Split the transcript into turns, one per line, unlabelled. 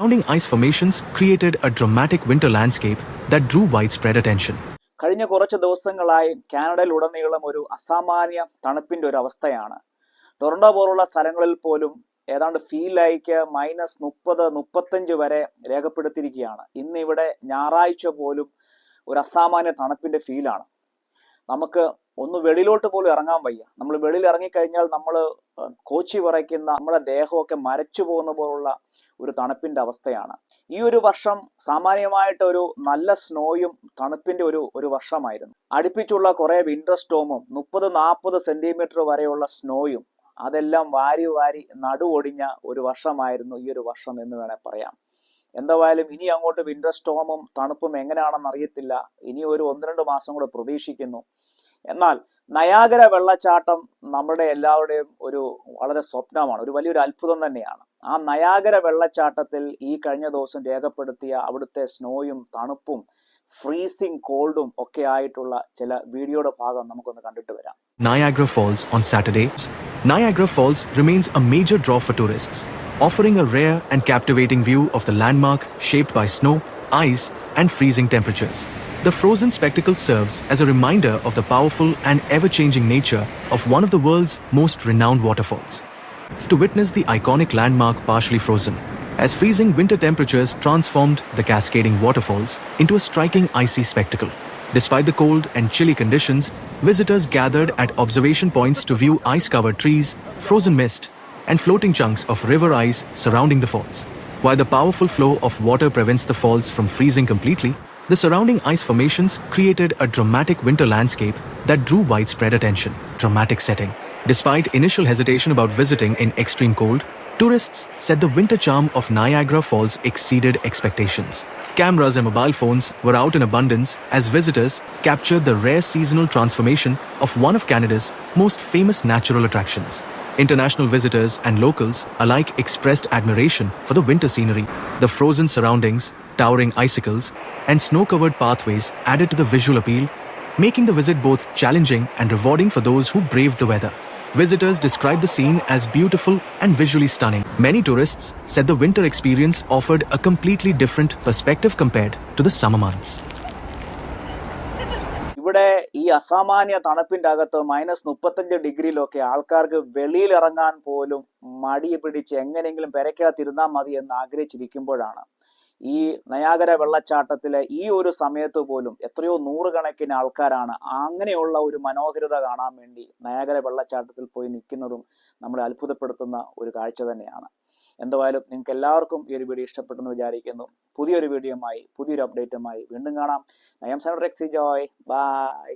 Surrounding ice formations created a dramatic winter landscape that drew widespread attention.
കഴിഞ്ഞ കുറച്ച് ദിവസങ്ങളായി കാനഡയിൽ ഉടനീളം ഒരു അസാമാന്യ തണുപ്പിന്റെ ഒരു അവസ്ഥയാണ്. ടൊറന്റോ പോലുള്ള സ്ഥലങ്ങളിൽ പോലും ഏതാണ്ട് ഫീൽ ലൈക്ക് മൈനസ് മുപ്പത് മുപ്പത്തഞ്ച് വരെ രേഖപ്പെടുത്തിയിരിക്കുകയാണ്. ഇന്ന് ഇവിടെ ഞായറാഴ്ച പോലും ഒരു അസാമാന്യ തണുപ്പിന്റെ ഫീലാണ് നമുക്ക് ഒന്ന് വെളിയിലോട്ട് പോലും ഇറങ്ങാൻ വയ്യ. നമ്മൾ വെളിയിൽ ഇറങ്ങിക്കഴിഞ്ഞാൽ നമ്മൾ കോച്ചി വിറയ്ക്കുന്ന നമ്മുടെ ദേഹമൊക്കെ മരച്ചു പോകുന്ന പോലുള്ള ഒരു തണുപ്പിന്റെ അവസ്ഥയാണ്. ഈ ഒരു വർഷം സാമാന്യമായിട്ട് ഒരു നല്ല സ്നോയും തണുപ്പിന്റെ ഒരു ഒരു വർഷമായിരുന്നു. അടുപ്പിച്ചുള്ള കുറെ വിന്റർ സ്റ്റോമും മുപ്പത് നാൽപ്പത് സെന്റിമീറ്റർ വരെയുള്ള സ്നോയും അതെല്ലാം വാരി വാരി നടുവൊടിഞ്ഞ ഒരു വർഷമായിരുന്നു ഈ ഒരു വർഷം എന്ന് വേണേൽ പറയാം. എന്തായാലും ഇനി അങ്ങോട്ട് വിന്റർ സ്റ്റോമും തണുപ്പും എങ്ങനെയാണെന്ന് അറിയത്തില്ല. ഇനി ഒരു ഒന്ന് രണ്ട് മാസം കൂടെ പ്രതീക്ഷിക്കുന്നു. എന്നാൽ നയാഗര വെള്ളച്ചാട്ടം നമ്മുടെ എല്ലാവരുടെയും ഒരു വളരെ സ്വപ്നമാണ്. ഒരു വലിയൊരു അത്ഭുതം തന്നെയാണ്. ആ നയാഗര വെള്ളച്ചാട്ടത്തിൽ ഈ കഴിഞ്ഞ ദിവസം രേഖപ്പെടുത്തിയ അവിടുത്തെ സ്നോയും തണുപ്പും ഫ്രീസിങ് കോൾഡും ഒക്കെ ആയിട്ടുള്ള ചില വീഡിയോയുടെ ഭാഗം നമുക്കൊന്ന് കണ്ടിട്ട് വരാം
Niagara Falls on Saturdays. Niagara Falls remains a major draw for tourists, offering a rare and captivating view of the landmark shaped by snow, ice, and freezing temperatures. The frozen spectacle serves as a reminder of the powerful and ever changing nature of one of the world's most renowned waterfalls. To witness the iconic landmark partially frozen, as freezing winter temperatures transformed the cascading waterfalls into a striking icy spectacle. Despite the cold and chilly conditions, visitors gathered at observation points to view ice covered trees, frozen mist, and floating chunks of river ice surrounding the falls. While the powerful flow of water prevents the falls from freezing completely, the surrounding ice formations created a dramatic winter landscape that drew widespread attention. Dramatic setting. Despite initial hesitation about visiting in extreme cold, tourists said the winter charm of Niagara Falls exceeded expectations. Cameras and mobile phones were out in abundance as visitors captured the rare seasonal transformation of one of Canada's most famous natural attractions. International visitors and locals alike expressed admiration for the winter scenery. The frozen surroundings, towering icicles, and snow covered pathways added to the visual appeal, making the visit both challenging and rewarding for those who braved the weather. Visitors described the scene as beautiful and visually stunning. Many tourists said the winter experience offered a completely different perspective compared to the summer months.
ഇവിടെ ഈ അസാമാന്യ തണുപ്പിന്റെ അകത്ത് minus മുപ്പത്തഞ്ച് ഡിഗ്രിയിലൊക്കെ ആൾക്കാർക്ക് വെളിയിൽ ഇറങ്ങാൻ പോലും മടി പിടിച്ച് എങ്ങനെയെങ്കിലും പെരയ്ക്കകത്തിരുന്നാൽ മതി എന്ന് ആഗ്രഹിച്ചിരിക്കുമ്പോഴാണ് ഈ നയാഗര വെള്ളച്ചാട്ടത്തിലെ ഈ ഒരു സമയത്ത് പോലും എത്രയോ നൂറുകണക്കിന് ആൾക്കാരാണ് അങ്ങനെയുള്ള ഒരു മനോഹരത കാണാൻ വേണ്ടി നയാഗര വെള്ളച്ചാട്ടത്തിൽ പോയി നിൽക്കുന്നതും നമ്മളെ അത്ഭുതപ്പെടുത്തുന്ന ഒരു കാഴ്ച തന്നെയാണ്. എന്തായാലും നിങ്ങൾക്ക് എല്ലാവർക്കും ഈ ഒരു വീഡിയോ ഇഷ്ടപ്പെട്ടെന്ന് വിചാരിക്കുന്നു. പുതിയൊരു വീഡിയോയുമായി പുതിയൊരു അപ്ഡേറ്റുമായി വീണ്ടും കാണാം. നയം സൈൻ റെക്സി ജോയ്. ബൈ.